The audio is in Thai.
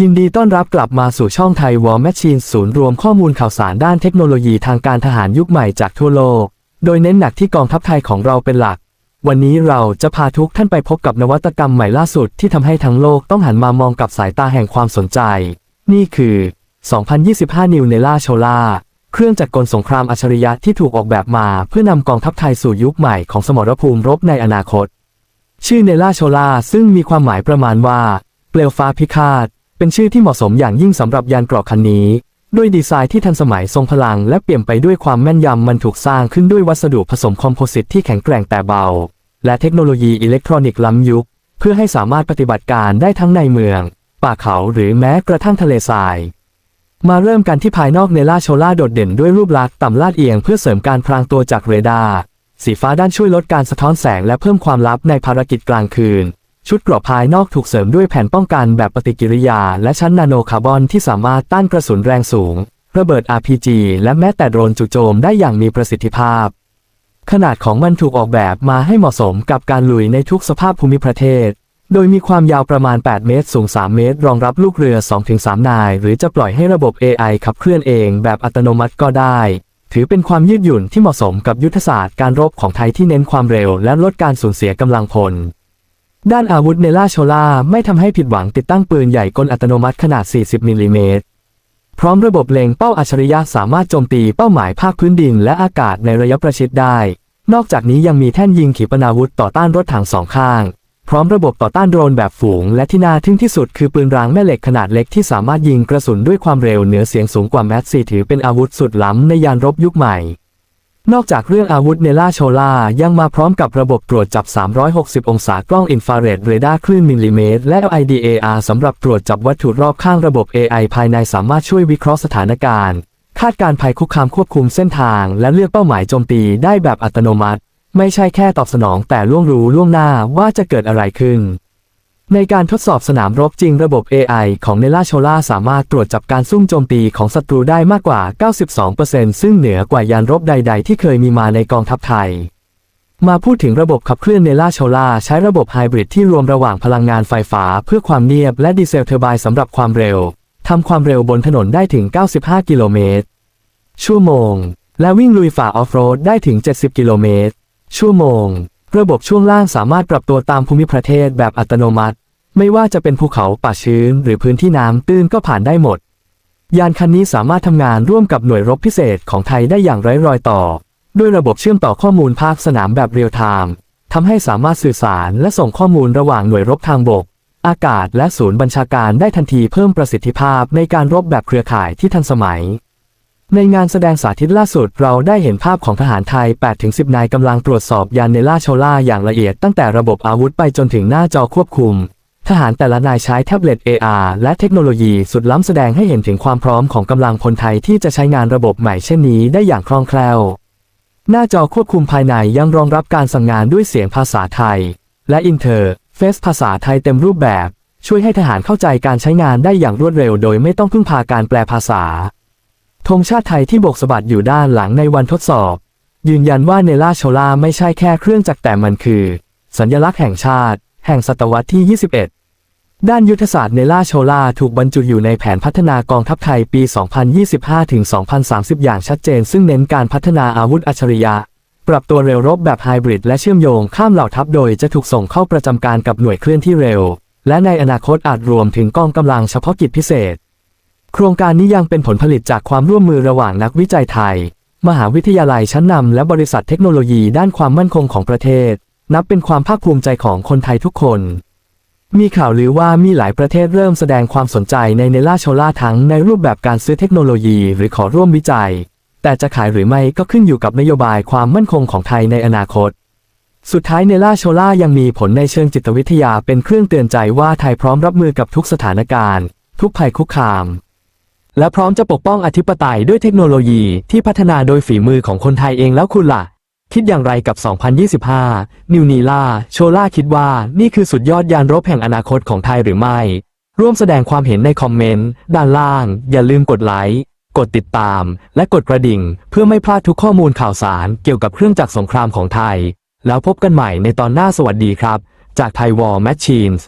ยินดีต้อนรับกลับมาสู่ช่องไทยวอลแมชชีนศูนย์รวมข้อมูลข่าวสารด้านเทคโนโลยีทางการทหารยุคใหม่จากทั่วโลก โดยเน้นหนักที่กองทัพไทยของเราเป็นหลัก วันนี้เราจะพาทุกท่านไปพบกับนวัตกรรมใหม่ล่าสุดที่ทำให้ทั้งโลกต้องหันมามองกับสายตาแห่งความสนใจ นี่คือ 2025 New Nela Chola เครื่องจักรกลสงครามอัจฉริยะที่ถูกออกแบบมาเพื่อนำกองทัพไทยสู่ยุคใหม่ของสมรภูมิรบในอนาคต ชื่อเนล่าโชลาซึ่งมีความหมายประมาณว่า เปลวฟ้าพิฆาต เป็นชื่อที่เหมาะสมอย่างยิ่งสำหรับยานเกราะคันนี้ ด้วยดีไซน์ที่ทันสมัยทรงพลังและเปี่ยมไปด้วยความแม่นยำมันถูกสร้างขึ้นด้วยวัสดุผสมคอมโพสิตที่แข็งแกร่งแต่เบา และเทคโนโลยีอิเล็กทรอนิกส์ล้ำยุค เพื่อให้สามารถปฏิบัติการได้ทั้งในเมือง ป่าเขาหรือแม้กระทั่งทะเลทรายมาเริ่มกันที่ภายนอกเนล่าโชล่าโดดเด่นด้วยรูปลักษณ์ต่ำลาดเอียงเพื่อเสริมการพรางตัวจากเรดาร์สีฟ้าด้านช่วยลดการสะท้อนแสงและเพิ่มความลับในภารกิจกลางคืน ชุดเกราะภายนอกถูกเสริมด้วยแผ่นป้องกันแบบปฏิกิริยา และชั้นนาโนคาร์บอนที่สามารถต้านกระสุนแรงสูง ระเบิด RPG และแม้แต่โดรนจู่โจมได้อย่างมีประสิทธิภาพ ขนาดของมันถูกออกแบบมาให้เหมาะสมกับการลุยในทุกสภาพภูมิประเทศ โดยมีความยาวประมาณ 8 เมตร สูง 3 เมตร รองรับลูกเรือ 2-3 นาย หรือจะปล่อยให้ระบบ AI ขับเคลื่อนเองแบบอัตโนมัติก็ได้ ถือเป็นความยืดหยุ่นที่เหมาะสมกับยุทธศาสตร์การรบของไทยที่เน้นความเร็ว และลดการสูญเสียกำลังพล ด้านอาวุธเนล่าโชล่าไม่ทำให้ผิดหวังติดตั้งปืนใหญ่กลอัตโนมัติขนาด 40 มิลลิเมตร พร้อมระบบเล็งเป้าอัจฉริยะสามารถโจมตีเป้าหมายภาคพื้นดินและอากาศในระยะประชิดได้ นอกจากนี้ยังมีแท่นยิงขีปนาวุธต่อต้านรถถังสองข้าง พร้อมระบบต่อต้านโดรนแบบฝูง และที่น่าทึ่งที่สุดคือปืนรางแม่เหล็กขนาดเล็กที่สามารถยิงกระสุนด้วยความเร็วเหนือเสียงสูงกว่าแมสซีถือเป็นอาวุธสุดล้ำในยานรบยุคใหม่ นอกจากเรื่องอาวุธเนล่าโชล่ายังมาพร้อมกับระบบตรวจจับ 360 องศากล้องอินฟราเรดเรดาร์คลื่นมิลลิเมตร และ LIDAR สำหรับตรวจจับวัตถุรอบข้างระบบ AI ภายในสามารถช่วยวิเคราะห์สถานการณ์ คาดการณ์ภัยคุกคามควบคุมเส้นทาง และเลือกเป้าหมายโจมตีได้แบบอัตโนมัติ ไม่ใช่แค่ตอบสนองแต่ล่วงรู้ล่วงหน้าว่าจะเกิดอะไรขึ้น ในการทดสอบสนามรบจริงระบบ AI ของเนล่าโชล่าสามารถตรวจจับการซุ่มโจมตีของศัตรูได้มากกว่า 92%ซึ่งเหนือกว่ายานรบใด ๆ ที่เคยมีมาในกองทัพไทย มาพูดถึงระบบขับเคลื่อนเนล่าโชล่าใช้ระบบไฮบริดที่รวมระหว่างพลังงานไฟฟ้าเพื่อความเงียบและดีเซลเทอร์ไบน์สำหรับความเร็วทำความเร็วบนถนนได้ถึง 95 กิโลเมตร ชั่วโมง และวิ่งลุยฝ่าออฟโรดได้ถึง 70 กิโลเมตร ชั่วโมง ระบบช่วงล่างสามารถปรับตัวตามภูมิประเทศแบบอัตโนมัติ ไม่ว่าจะเป็นภูเขาป่าชื้น หรือพื้นที่น้ำตื้นก็ผ่านได้หมด ยานคันนี้สามารถทำงานร่วมกับหน่วยรบพิเศษของไทยได้อย่างไร้รอยต่อ ด้วยระบบเชื่อมต่อข้อมูลภาคสนามแบบเรียลไทม์ทำให้สามารถสื่อสารและส่งข้อมูลระหว่างหน่วยรบทางบก อากาศและศูนย์บัญชาการได้ทันทีเพิ่มประสิทธิภาพในการรบแบบเครือข่ายที่ทันสมัย ในงานแสดงสาธิตล่าสุดเราได้เห็นภาพของทหารไทย 8-10 นายกำลังตรวจสอบยานเนล่าโชล่าอย่างละเอียดตั้งแต่ระบบอาวุธไปจนถึงหน้าจอควบคุม ทหารแต่ละนายใช้แท็บเล็ต AR และเทคโนโลยีสุดล้ำแสดงให้เห็นถึงความพร้อมของกำลังพลไทยที่จะใช้งานระบบใหม่เช่นนี้ได้อย่างคล่องแคล่ว หน้าจอควบคุมภายในยังรองรับการสั่งงานด้วยเสียงภาษาไทย และอินเทอร์เฟซภาษาไทยเต็มรูปแบบ ช่วยให้ทหารเข้าใจการใช้งานได้อย่างรวดเร็ว โดยไม่ต้องพึ่งพาการแปลภาษา ธงชาติไทยที่โบกสะบัดอยู่ด้านหลังในวันทดสอบ ยืนยันว่าเนล่าโชล่าไม่ใช่แค่เครื่องจักรแต่มันคือ สัญลักษณ์แห่งชาติ แห่งศตวรรษที่ 21 ด้านยุทธศาสตร์เนล่าโชล่าถูกบรรจุอยู่ในแผนพัฒนากองทัพไทยปี 2025-2030 อย่างชัดเจน ซึ่งเน้นการพัฒนาอาวุธอัจฉริยะ ปรับตัวเร็วรบแบบไฮบริดและเชื่อมโยงข้ามเหล่าทัพโดยจะถูกส่งเข้าประจำการกับหน่วยเคลื่อนที่เร็ว และในอนาคตอาจรวมถึงกองกำลังเฉพาะกิจพิเศษ โครงการนี้ยังเป็นผลผลิตจากความร่วมมือระหว่างนักวิจัยไทย มหาวิทยาลัยชั้นนำและบริษัทเทคโนโลยีด้านความมั่นคงของประเทศ นับเป็นความภาคภูมิใจของคนไทยทุกคน มีข่าวลือว่ามีหลายประเทศเริ่มแสดงความสนใจในเนล่าโชล่าทั้งในรูปแบบการซื้อเทคโนโลยีหรือขอร่วมวิจัย แต่จะขายหรือไม่ก็ขึ้นอยู่กับนโยบายความมั่นคงของไทยในอนาคตสุดท้ายเนล่าโชล่ายังมีผลในเชิงจิตวิทยาเป็นเครื่องเตือนใจว่าไทยพร้อมรับมือกับทุกสถานการณ์ ทุกภัยคุกคาม และพร้อมจะปกป้องอธิปไตยด้วยเทคโนโลยีที่พัฒนาโดยฝีมือของคนไทยเองแล้วคุณล่ะ คิดอย่างไรกับ 2025 นิวนีล่า โชล่าคิดว่านี่คือสุดยอดยานรบแห่งอนาคตของไทยหรือไม่ ร่วมแสดงความเห็นในคอมเมนต์ ด้านล่าง อย่าลืมกดไลค์ กดติดตาม และกดกระดิ่ง เพื่อไม่พลาดทุกข้อมูลข่าวสารเกี่ยวกับเครื่องจักรสงครามของไทย แล้วพบกันใหม่ในตอนหน้าสวัสดีครับ จากไทยวอลแมชชีนส์